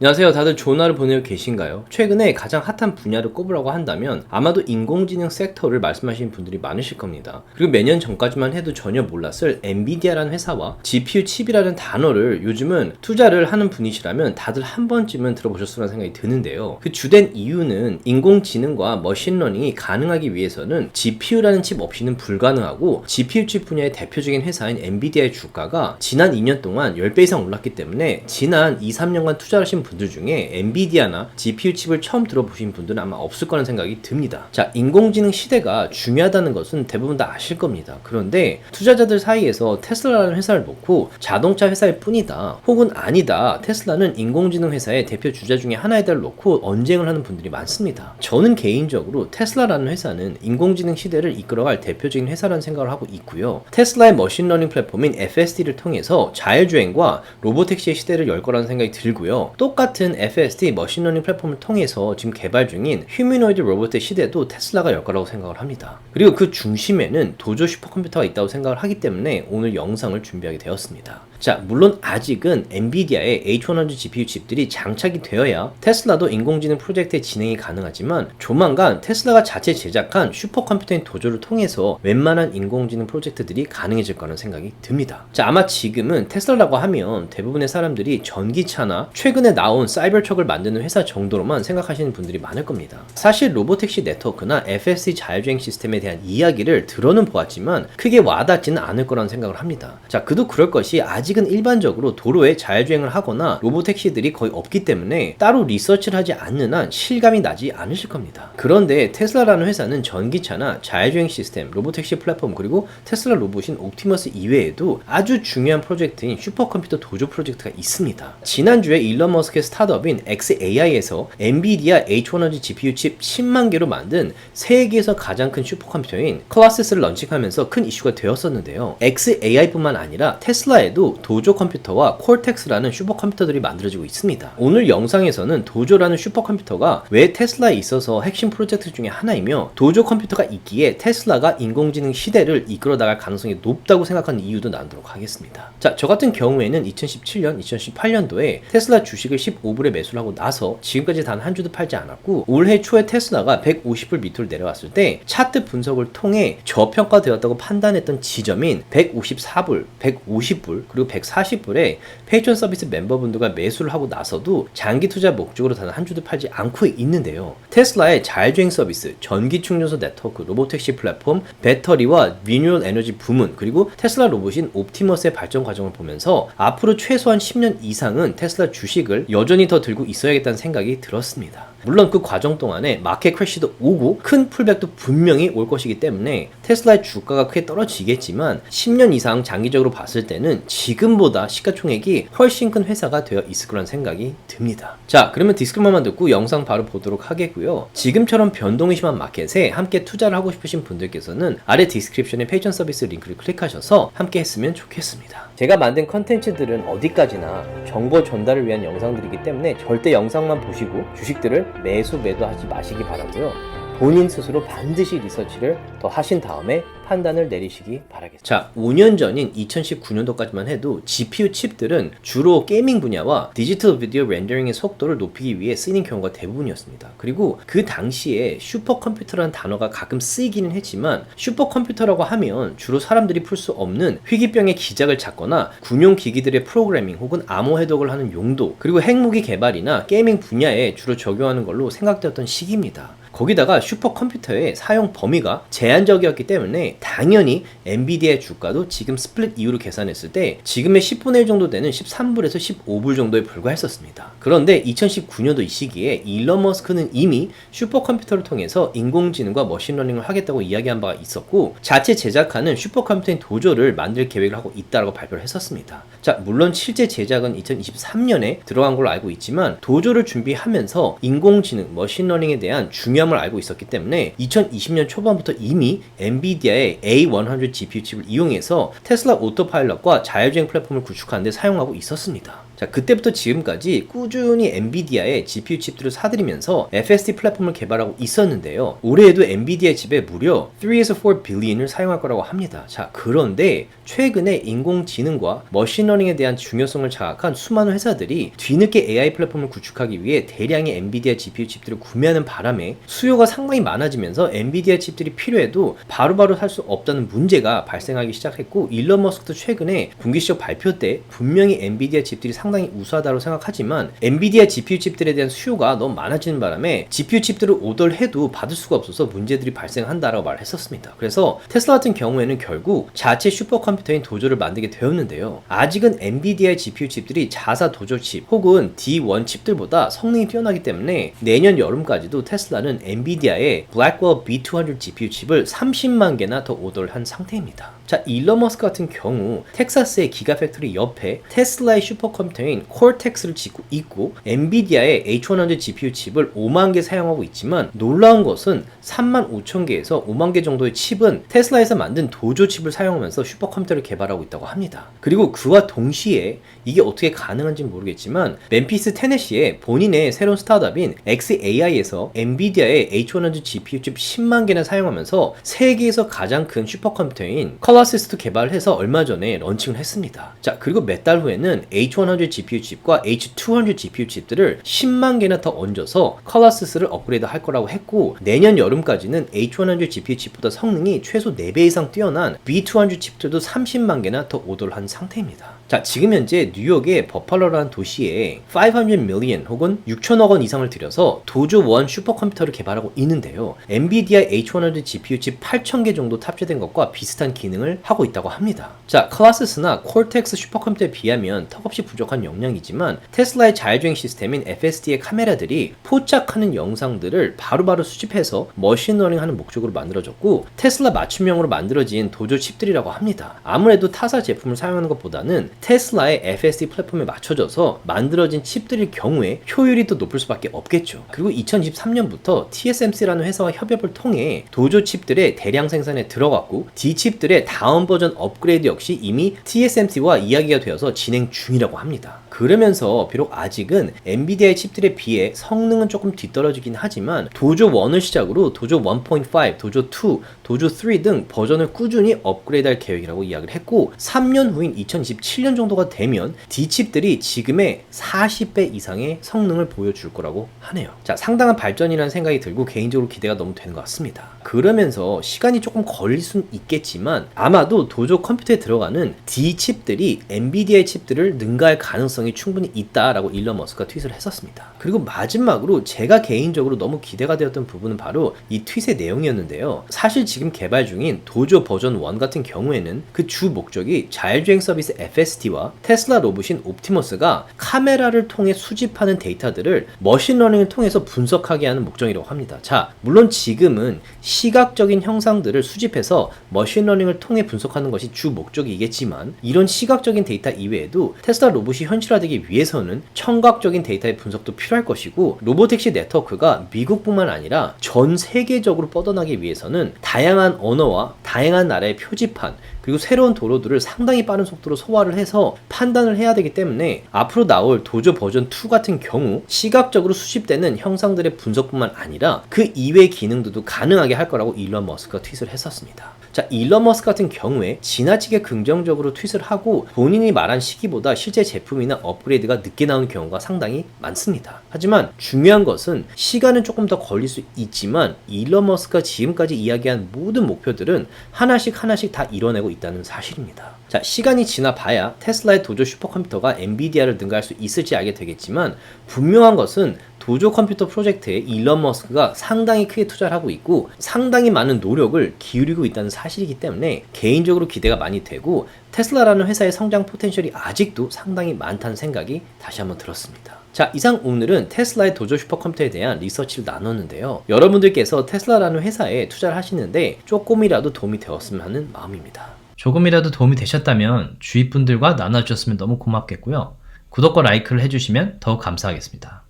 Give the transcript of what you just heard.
안녕하세요. 다들 좋은 하루 보내고 계신가요? 최근에 가장 핫한 분야를 꼽으라고 한다면 아마도 인공지능 섹터를 말씀하시는 분들이 많으실 겁니다. 그리고 몇 년 전까지만 해도 전혀 몰랐을 엔비디아라는 회사와 GPU 칩이라는 단어를 요즘은 투자를 하는 분이시라면 다들 한 번쯤은 들어보셨으면 생각이 드는데요. 그 주된 이유는 인공지능과 머신러닝이 가능하기 위해서는 GPU라는 칩 없이는 불가능하고 GPU 칩 분야의 대표적인 회사인 엔비디아의 주가가 지난 2년 동안 10배 이상 올랐기 때문에 지난 2, 3년간 투자하신 분들 중에 엔비디아나 GPU 칩을 처음 들어보신 분들은 아마 없을 거라는 생각이 듭니다. 자, 인공지능 시대가 중요하다는 것은 대부분 다 아실 겁니다. 그런데 투자자들 사이에서 테슬라라는 회사를 놓고 자동차 회사일 뿐이다. 혹은 아니다. 테슬라는 인공지능 회사의 대표 주자 중에 하나에다 놓고 언쟁을 하는 분들이 많습니다. 저는 개인적으로 테슬라라는 회사는 인공지능 시대를 이끌어갈 대표적인 회사라는 생각을 하고 있고요. 테슬라의 머신러닝 플랫폼인 FSD를 통해서 자율주행과 로보택시의 시대를 열 거라는 생각이 들고요. 똑같은 FSD 머신러닝 플랫폼을 통해서 지금 개발 중인 휴미노이드 로봇의 시대도 테슬라가 열 거라고 생각을 합니다. 그리고 그 중심에는 도조 슈퍼컴퓨터가 있다고 생각을 하기 때문에 오늘 영상을 준비하게 되었습니다. 자, 물론 아직은 엔비디아의 H100 GPU 칩들이 장착이 되어야 테슬라도 인공지능 프로젝트의 진행이 가능하지만 조만간 테슬라가 자체 제작한 슈퍼컴퓨터인 도조를 통해서 웬만한 인공지능 프로젝트들이 가능해질 거라는 생각이 듭니다. 자, 아마 지금은 테슬라라고 하면 대부분의 사람들이 전기차나 최근에 나온 사이버트럭을 만드는 회사 정도로만 생각하시는 분들이 많을 겁니다. 사실 로보택시 네트워크나 FSD 자율주행 시스템에 대한 이야기를 들어는 보았지만 크게 와닿지는 않을 거라는 생각을 합니다. 자, 그도 그럴 것이 아직은 일반적으로 도로에 자율주행을 하거나 로보택시들이 거의 없기 때문에 따로 리서치를 하지 않는 한 실감이 나지 않으실 겁니다. 그런데 테슬라라는 회사는 전기차나 자율주행 시스템, 로보택시 플랫폼 그리고 테슬라 로봇인 옵티머스 이외에도 아주 중요한 프로젝트인 슈퍼컴퓨터 도조 프로젝트가 있습니다. 지난주에 일론 머스크 의 스타트업인 XAI에서 엔비디아 H100 GPU 칩 10만 개로 만든 세계에서 가장 큰 슈퍼컴퓨터인 클라시스를 런칭하면서 큰 이슈가 되었었는데요. XAI뿐만 아니라 테슬라에도 도조 컴퓨터와 콜텍스라는 슈퍼컴퓨터들이 만들어지고 있습니다. 오늘 영상에서는 도조라는 슈퍼컴퓨터가 왜 테슬라에 있어서 핵심 프로젝트 중에 하나이며 도조 컴퓨터가 있기에 테슬라가 인공지능 시대를 이끌어 나갈 가능성이 높다고 생각하는 이유도 나누도록 하겠습니다. 자, 저 같은 경우에는 2017년, 2018년도에 테슬라 주식을 15불에 매수를 하고 나서 지금까지 단 한 주도 팔지 않았고 올해 초에 테슬라가 150불 밑으로 내려왔을 때 차트 분석을 통해 저평가되었다고 판단했던 지점인 154불, 150불, 그리고 140불에 페이션 서비스 멤버분들과 매수를 하고 나서도 장기 투자 목적으로 단 한 주도 팔지 않고 있는데요. 테슬라의 자율주행 서비스, 전기 충전소 네트워크, 로보택시 플랫폼, 배터리와 리뉴얼 에너지 부문, 그리고 테슬라 로봇인 옵티머스의 발전 과정을 보면서 앞으로 최소한 10년 이상은 테슬라 주식을 여전히 더 들고 있어야겠다는 생각이 들었습니다. 물론 그 과정 동안에 마켓 크래시도 오고 큰 풀백도 분명히 올 것이기 때문에 테슬라의 주가가 크게 떨어지겠지만 10년 이상 장기적으로 봤을 때는 지금보다 시가총액이 훨씬 큰 회사가 되어 있을 거란 생각이 듭니다. 자, 그러면 디스크만 듣고 영상 바로 보도록 하겠고요. 지금처럼 변동이 심한 마켓에 함께 투자를 하고 싶으신 분들께서는 아래 디스크립션에 페이전 서비스 링크를 클릭하셔서 함께 했으면 좋겠습니다. 제가 만든 컨텐츠들은 어디까지나 정보 전달을 위한 영상들이기 때문에 절대 영상만 보시고 주식들을 매수 매도하지 마시기 바라고요. 본인 스스로 반드시 리서치를 더 하신 다음에 판단을 내리시기 바라겠습니다. 자, 5년 전인 2019년도까지만 해도 GPU 칩들은 주로 게이밍 분야와 디지털 비디오 렌더링의 속도를 높이기 위해 쓰이는 경우가 대부분이었습니다. 그리고 그 당시에 슈퍼컴퓨터라는 단어가 가끔 쓰이기는 했지만 슈퍼컴퓨터라고 하면 주로 사람들이 풀 수 없는 희귀병의 기작을 찾거나 군용 기기들의 프로그래밍 혹은 암호 해독을 하는 용도 그리고 핵무기 개발이나 게이밍 분야에 주로 적용하는 걸로 생각되었던 시기입니다. 거기다가 슈퍼컴퓨터의 사용 범위가 제한적이었기 때문에 당연히 엔비디아의 주가도 지금 스플릿 이후로 계산했을 때 지금의 10분의 1 정도 되는 13불에서 15불 정도에 불과했었습니다. 그런데 2019년도 이 시기에 일론 머스크는 이미 슈퍼컴퓨터를 통해서 인공지능과 머신러닝을 하겠다고 이야기한 바가 있었고 자체 제작하는 슈퍼컴퓨터인 도조를 만들 계획을 하고 있다라고 발표를 했었습니다. 자, 물론 실제 제작은 2023년에 들어간 걸로 알고 있지만 도조를 준비하면서 인공지능, 머신러닝에 대한 중요함을 알고 있었기 때문에 2020년 초반부터 이미 엔비디아의 A100 GPU 칩을 이용해서 테슬라 오토파일럿과 자율주행 플랫폼을 구축하는 데 사용하고 있었습니다. 자, 자, 그때부터 지금까지 꾸준히 엔비디아의 GPU 칩들을 사들이면서 FSD 플랫폼을 개발하고 있었는데요. 올해에도 엔비디아 칩에 무려 3에서 4 빌리언을 사용할 거라고 합니다. 자, 그런데 최근에 인공지능과 머신러닝에 대한 중요성을 자각한 수많은 회사들이 뒤늦게 AI 플랫폼을 구축하기 위해 대량의 엔비디아 GPU 칩들을 구매하는 바람에 수요가 상당히 많아지면서 엔비디아 칩들이 필요해도 바로바로 살 수 없다는 문제가 발생하기 시작했고 일론 머스크도 최근에 분기 시적 발표 때 분명히 엔비디아 칩들이 상당히 우수하다고 생각하지만 엔비디아 GPU 칩들에 대한 수요가 너무 많아지는 바람에 GPU 칩들을 오더를 해도 받을 수가 없어서 문제들이 발생한다라고 말했었습니다. 그래서 테슬라 같은 경우에는 결국 자체 슈퍼컴퓨터인 도조를 만들게 되었는데요. 아직은 엔비디아 GPU 칩들이 자사 도조 칩 혹은 D1 칩들보다 성능이 뛰어나기 때문에 내년 여름까지도 테슬라는 엔비디아의 블랙웰 B200 GPU 칩을 30만 개나 더 오더를 한 상태입니다. 자, 일론 머스크 같은 경우 텍사스의 기가 팩토리 옆에 테슬라의 슈퍼컴퓨터 인 콜텍스를 짓고 있고 엔비디아의 H100 GPU 칩을 5만 개 사용하고 있지만 놀라운 것은 3만 5천 개에서 5만 개 정도의 칩은 테슬라에서 만든 도조 칩을 사용하면서 슈퍼컴퓨터를 개발하고 있다고 합니다. 그리고 그와 동시에 이게 어떻게 가능한지 모르겠지만 멤피스 테네시에 본인의 새로운 스타트업인 XAI에서 엔비디아의 H100 GPU 칩 10만 개나 사용하면서 세계에서 가장 큰 슈퍼컴퓨터인 컬러시스도 개발해서 얼마 전에 런칭을 했습니다. 자, 그리고 몇 달 후에는 H100 GPU 칩과 H200 GPU 칩들을 10만 개나 더 얹어서 컬러시스를 업그레이드 할 거라고 했고 내년 여름까지는 H100 GPU 칩보다 성능이 최소 4배 이상 뛰어난 B200 칩들도 30만 개나 더 오더를 한 상태입니다. 자, 지금 현재 뉴욕의 버팔로라는 도시에 500 million 혹은 6천억 원 이상을 들여서 도조 원 슈퍼컴퓨터를 개발하고 있는데요. 엔비디아 H100 GPU 칩 8,000개 정도 탑재된 것과 비슷한 기능을 하고 있다고 합니다. 자, 클라스스나 콜텍스 슈퍼컴퓨터에 비하면 턱없이 부족한 역량이지만 테슬라의 자율주행 시스템인 FSD의 카메라들이 포착하는 영상들을 바로바로 수집해서 머신러닝 하는 목적으로 만들어졌고 테슬라 맞춤형으로 만들어진 도조 칩들이라고 합니다. 아무래도 타사 제품을 사용하는 것보다는 테슬라의 FSD 플랫폼에 맞춰져서 만들어진 칩들일 경우에 효율이 더 높을 수밖에 없겠죠. 그리고 2023년부터 TSMC라는 회사와 협업을 통해 도조 칩들의 대량 생산에 들어갔고 D 칩들의 다음 버전 업그레이드 역시 이미 TSMC와 이야기가 되어서 진행 중이라고 합니다. 그러면서 비록 아직은 엔비디아의 칩들에 비해 성능은 조금 뒤떨어지긴 하지만 도조 1을 시작으로 도조 1.5, 도조 2, 도조 3 등 버전을 꾸준히 업그레이드할 계획이라고 이야기를 했고 3년 후인 2027년 정도가 되면 D 칩들이 지금의 40배 이상의 성능을 보여줄 거라고 하네요. 자, 상당한 발전이라는 생각이 들고 개인적으로 기대가 너무 되는 것 같습니다. 그러면서 시간이 조금 걸릴 순 있겠지만 아마도 도조 컴퓨터에 들어가는 D 칩들이 엔비디아의 칩들을 능가할 가능성이 충분히 있다라고 일론 머스크가 트윗을 했었습니다. 그리고 마지막으로 제가 개인적으로 너무 기대가 되었던 부분은 바로 이 트윗의 내용이었는데요. 사실 지금 개발 중인 도조 버전 1 같은 경우에는 그 주 목적이 자율주행 서비스 FSD와 테슬라 로봇인 옵티머스가 카메라를 통해 수집하는 데이터들을 머신러닝을 통해서 분석하게 하는 목적이라고 합니다. 자, 물론 지금은 시각적인 형상들을 수집해서 머신러닝을 통해 분석하는 것이 주 목적이겠지만 이런 시각적인 데이터 이외에도 테슬라 로봇이 현실 화되기 위해서는 청각적인 데이터의 분석도 필요할 것이고 로보택시 네트워크가 미국뿐만 아니라 전 세계적으로 뻗어나기 위해서는 다양한 언어와 다양한 나라의 표지판 그리고 새로운 도로들을 상당히 빠른 속도로 소화를 해서 판단을 해야 되기 때문에 앞으로 나올 도조 버전 2 같은 경우 시각적으로 수집되는 형상들의 분석뿐만 아니라 그 이외의 기능들도 가능하게 할 거라고 일론 머스크가 트윗을 했었습니다. 자, 일론 머스크 같은 경우에 지나치게 긍정적으로 트윗을 하고 본인이 말한 시기보다 실제 제품이나 업그레이드가 늦게 나오는 경우가 상당히 많습니다. 하지만 중요한 것은 시간은 조금 더 걸릴 수 있지만 일론 머스크가 지금까지 이야기한 모든 목표들은 하나씩 하나씩 다 이뤄내고 있다는 사실입니다. 자, 시간이 지나 봐야 테슬라의 도조 슈퍼컴퓨터가 엔비디아를 능가할 수 있을지 알게 되겠지만 분명한 것은 도조 컴퓨터 프로젝트에 일론 머스크가 상당히 크게 투자를 하고 있고 상당히 많은 노력을 기울이고 있다는 사실이기 때문에 개인적으로 기대가 많이 되고 테슬라라는 회사의 성장 포텐셜이 아직도 상당히 많다는 생각이 다시 한번 들었습니다. 자, 이상 오늘은 테슬라의 도조 슈퍼컴퓨터에 대한 리서치를 나눴는데요. 여러분들께서 테슬라라는 회사에 투자를 하시는데 조금이라도 도움이 되었으면 하는 마음입니다. 조금이라도 도움이 되셨다면 주위 분들과 나눠주셨으면 너무 고맙겠고요. 구독과 라이크를 해주시면 더욱 감사하겠습니다.